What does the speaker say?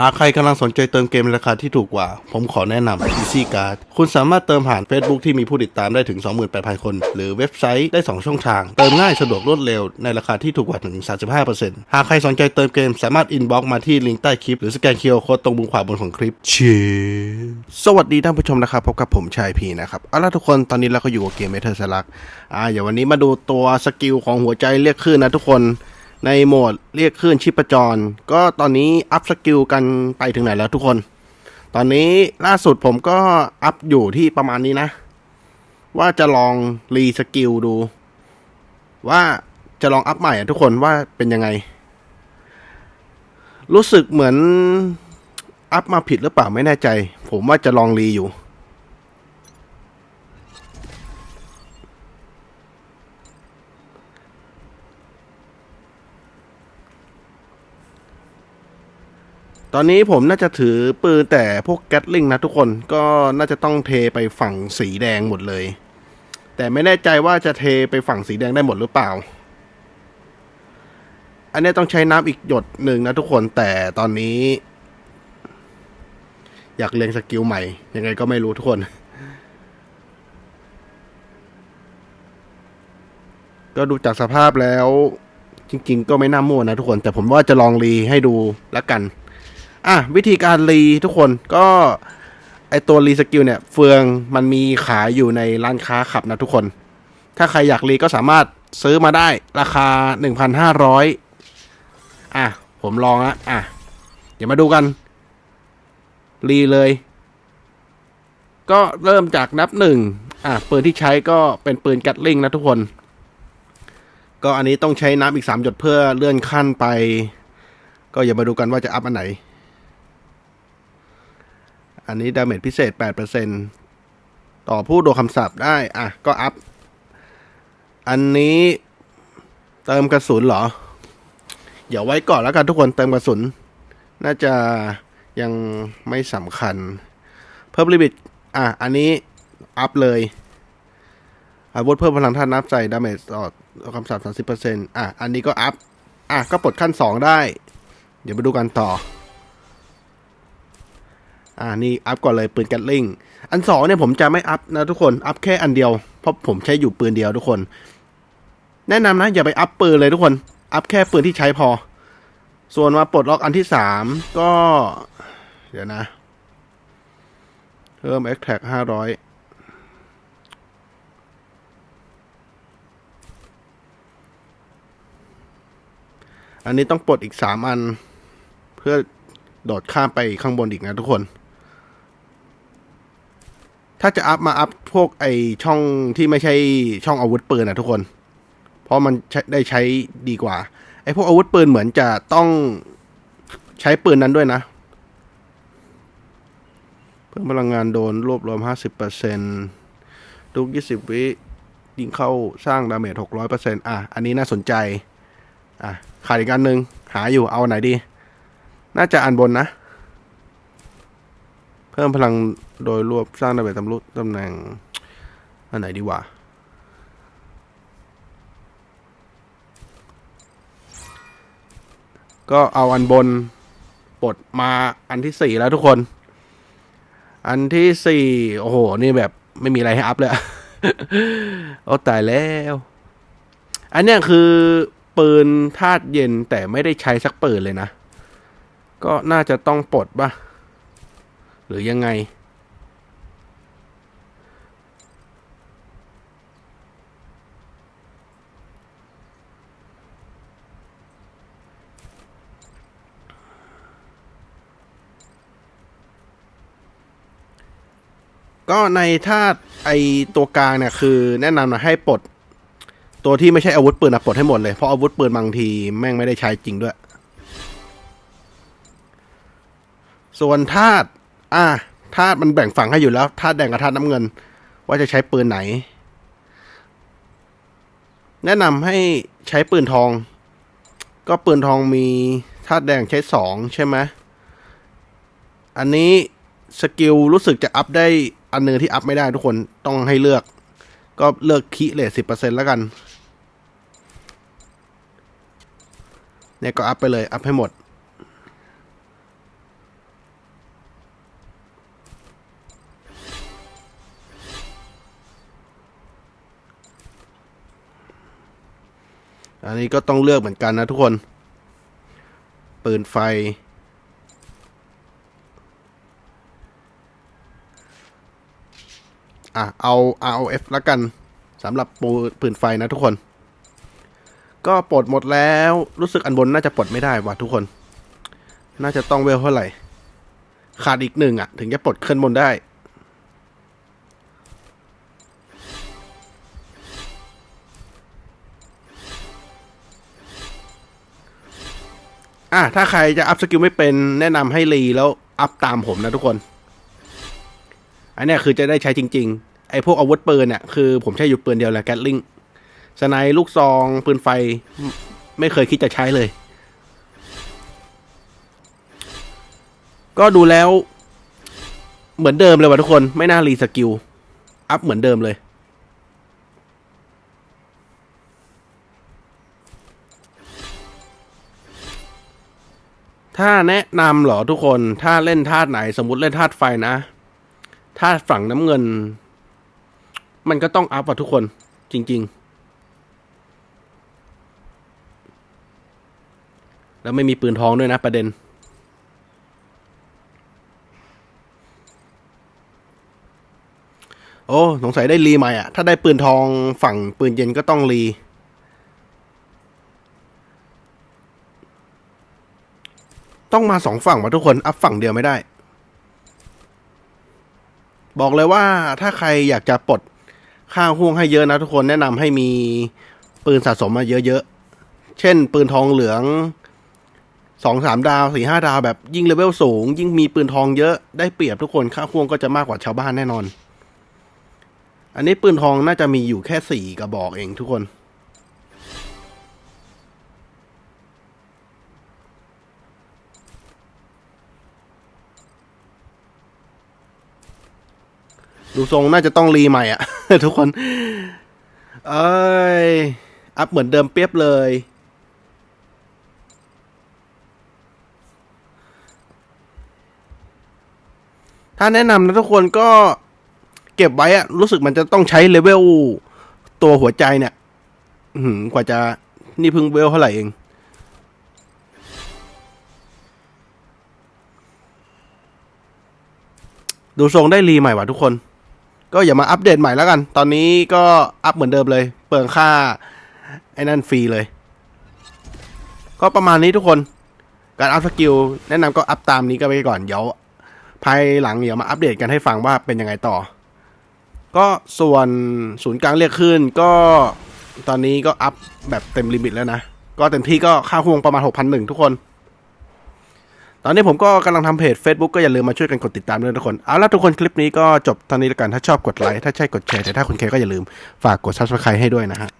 หากใครกำลังสนใจเติมเกมในราคาที่ถูกกว่า ผมขอแนะนำ Easy Card คุณสามารถเติมผ่าน Facebook ที่มีผู้ติดตามได้ถึง 28,000 คน หรือเว็บไซต์ได้ 2 ช่องทาง เติมง่ายสะดวกรวดเร็วในราคาที่ถูกกว่าถึง 35%หากใครสนใจเติมเกมสามารถอินบ็อกมาที่ลิงก์ใต้คลิป หรือสแกนเคอร์โค้ดตรงมุมขวาบนของคลิปเชสวัสดีท่านผู้ชมนะครับพบกับผมชายพีนะครับเอาล่ะทุกคนตอนนี้เราก็อยู่กับเกมเมทัลสลักอ่าเดี๋ยววันนี้มาดูตัวสกิลของหัวใจเรียกคลื่นนะทุกคน ในโหมดเรียกคลื่นชิปจร ก็ตอนนี้อัพสกิลกันไปถึงไหนแล้วทุกคน ตอนนี้ล่าสุดผมก็อัพอยู่ที่ประมาณนี้นะ ว่าจะลองรีสกิลดู ว่าจะลองอัพใหม่ทุกคนว่าเป็นยังไง รู้สึกเหมือนอัพมาผิดหรือเปล่าไม่แน่ใจ ผมว่าจะลองรีอยู่ ตอนนี้ผมน่าจะถือปืนแต่พวกแกตลิงนะทุกคนก็น่าจะต้องเทไปฝั่งสีแดงหมดเลย แต่ไม่แน่ใจว่าจะเทไปฝั่งสีแดงได้หมดหรือเปล่า อันนี้ต้องใช้น้ำอีกหยดหนึ่งนะทุกคนแต่ตอนนี้ อยากเรียนสกิลใหม่ ยังไงก็ไม่รู้ทุกคนก็ดูจากสภาพแล้ว จริง ๆ ก็ไม่น่ามั่วนะทุกคน แต่ผมว่าจะลองรีให้ดูแล้วกัน อะวิธีการรีทุกคนก็ไอตัวรีสกิลเนี่ย เฟืองมันมีขายอยู่ในร้านค้าขับนะทุกคน ถ้าใครอยากรีก็สามารถซื้อมาได้ราคา 1,500 อะ ผมลองละอะ เดี๋ยวมาดูกัน รีเลย ก็เริ่มจากนับหนึ่งอะ ปืนที่ใช้ก็เป็นปืนแกตลิงนะทุกคน ก็อันนี้ต้องใช้น้ำอีกสามหยดเพื่อเลื่อนขั้นไป ก็อย่ามาดูกันว่าจะอัพอันไหน อันนี้ดาเมจพิเศษ 8%ต่อผู้โดนคำสาปได้ อะ ก็อัพ อันนี้เติมกระสุนเหรอ เดี๋ยวไว้ก่อนแล้วกันทุกคนเติมกระสุน น่าจะยังไม่สำคัญ เพิ่มลิมิต อะ อันนี้อัพเลยอาวุธเพิ่มพลังท่าตุนับใส่ดาเมจต่อคำสาป30%อะ อันนี้ก็อัพ อะ ก็ปลดขั้น 2 ได้ เดี๋ยวมาดูกันต่อ อ่านี่อัพก่อนเลยปืนแกตลิงอันสองเนี่ยผมจะไม่อัพนะทุกคนอัพแค่อันเดียวเพราะผมใช้อยู่ปืนเดียวทุกคน แนะนำนะอย่าไปอัพปืนเลยทุกคนอัพแค่ปืนที่ใช้พอ ส่วนมาปลดล็อกอันที่สามก็ เดี๋ยวนะเพิ่ม e x t a c ห้าร้อยอันนี้ต้องปลดอีกสามอัน เพื่อโดดข้ามไปข้างบนอีกนะทุกคน ถ้าจะอัพมาอัพพวกไอช่องที่ไม่ใช่ช่องอาวุธปืนนะทุกคน เพราะมันได้ใช้ดีกว่า ไอพวกอาวุธปืนเหมือนจะต้องใช้ปืนนั้นด้วยนะ เพิ่มพลังงานโดนรวบรวม 50%ทุก20 วิยิงเข้าสร้างดาเมจ 600%อะ อันนี้น่าสนใจ อะ ขาดอีกอันหนึ่งหาอยู่เอาไหนดี น่าจะอันบนนะ เพิ่มพลังโดยรวบสร้างดาเมจตำรุตำแหน่ง อันไหนดีวะก็เอาอันบนปลดมาอันที่สี่แล้วทุกคน อันที่สี่โอ้โห นี่แบบไม่มีอะไรให้อัพเลยโอ้ตายแล้ว อันเนี้ยคือปืนธาตุเย็นแต่ไม่ได้ใช้สักปืนเลยนะ ก็น่าจะต้องปลดป่ะ หรือยังไง ก็ในธาตุไอตัวกลางเนี่ยคือแนะนำนะให้ปลดตัวที่ไม่ใช่อาวุธปืนอะปลดให้หมดเลย เพราะอาวุธปืนบางทีแม่งไม่ได้ใช้จริงด้วย ส่วนธาตุ อะธาตุมันแบ่งฝั่งให้อยู่แล้วธาตุแดงกับธาตุน้ำเงิน ว่าจะใช้ปืนไหน แนะนำให้ใช้ปืนทอง ก็ปืนทองมีธาตุแดงใช้สองใช่ไหมอันนี้สกิลรู้สึกจะอัพได้อันนึงที่อัพไม่ได้ทุกคนต้องให้เลือก ก็เลือกคีเลทสิบเปอร์เซ็นต์แล้วกัน เนี่ยก็อัพไปเลย อัพให้หมด นนี้ก็ต้องเลือกเหมือนกันนะทุกคน ปืนไฟ อะ เอา ROF แล้วกันสำหรับปูปืนไฟนะทุกคน ก็ปลดหมดแล้วรู้สึกอันบนน่าจะปลดไม่ได้ว่ะทุกคน น่าจะต้องเวลเท่าไหร่ ขาดอีกหนึ่งอะ ถึงจะปลดขึ้นบนได้ อะถ้าใครจะอัพสกิลไม่เป็นแนะนำให้รีแล้วอัพตามผมนะทุกคน อันเนี้ยคือจะได้ใช้จริง ๆ ไอ้พวกอาวุธปืนเนี่ยคือผมใช้อยู่ปืนเดียวแหละแกตลิงสไนลูกซองปืนไฟไม่เคยคิดจะใช้เลย ก็ดูแล้ว เหมือนเดิมเลยว่ะทุกคน ไม่น่ารีสกิล อัพเหมือนเดิมเลย ถ้าแนะนำเหรอทุกคน ถ้าเล่นธาตุไหนสมมติเล่นธาตุไฟนะธาตุฝั่งน้ำเงิน มันก็ต้องอัพอะทุกคน จริง ๆ แล้วไม่มีปืนทองด้วยนะประเด็น โอ้ สงสัยได้รีใหม่อะ ถ้าได้ปืนทองฝั่งปืนเย็นก็ต้องรี ต้องมาสองฝั่งมาทุกคนอัพฝั่งเดียวไม่ได้ บอกเลยว่าถ้าใครอยากจะปลดค่าห่วงให้เยอะนะทุกคนแนะนำให้มีปืนสะสมมาเยอะๆ เช่น ปืนทองเหลืองสองสามดาวสี่ห้าดาวแบบยิ่งเลเวลสูง ยิ่งมีปืนทองเยอะได้เปรียบทุกคนค่าห่วงก็จะมากกว่าชาวบ้านแน่นอน อันนี้ปืนทองน่าจะมีอยู่แค่สี่กระบอกเองทุกคน ดูทรงน่าจะต้องรีใหม่อะ ทุกคน เอ้ย อัพเหมือนเดิมเปียบเลย ถ้าแนะนำนะทุกคนก็เก็บไว้อะรู้สึกมันจะต้องใช้เลเวลตัวหัวใจเนี่ยหือกว่าจะนี่พิ่งเวลเท่าไหร่เองดูทรงได้รีใหม่ว่ะทุกคน ก็อย่ามาอัปเดตใหม่แล้วกัน ตอนนี้ก็อัพเหมือนเดิมเลย เปลืองค่า ไอ้นั่นฟรีเลย ก็ประมาณนี้ทุกคน การอัพสกิลแนะนำก็อัพตามนี้ก็ไปก่อน เดี๋ยว ภายหลังเดี๋ยวมาอัปเดตกันให้ฟังว่าเป็นยังไงต่อ ก็ส่วนศูนย์กลางเรียกขึ้นก็ตอนนี้ก็อัพแบบเต็มลิมิตแล้วนะ ก็เต็มที่ก็ค่าห่วงประมาณ 6,001 ทุกคน ตอนนี้ผมก็กำลังทำเพจ Facebook ก็อย่าลืมมาช่วยกันกดติดตามด้วยทุกคน เอาละทุกคนคลิปนี้ก็จบตอนนี้แล้วกัน ถ้าชอบกดไลค์ ถ้าใช่กดแชร์ แต่ถ้าคุณแคร์ก็อย่าลืมฝากกด subscribe ให้ด้วยนะฮะ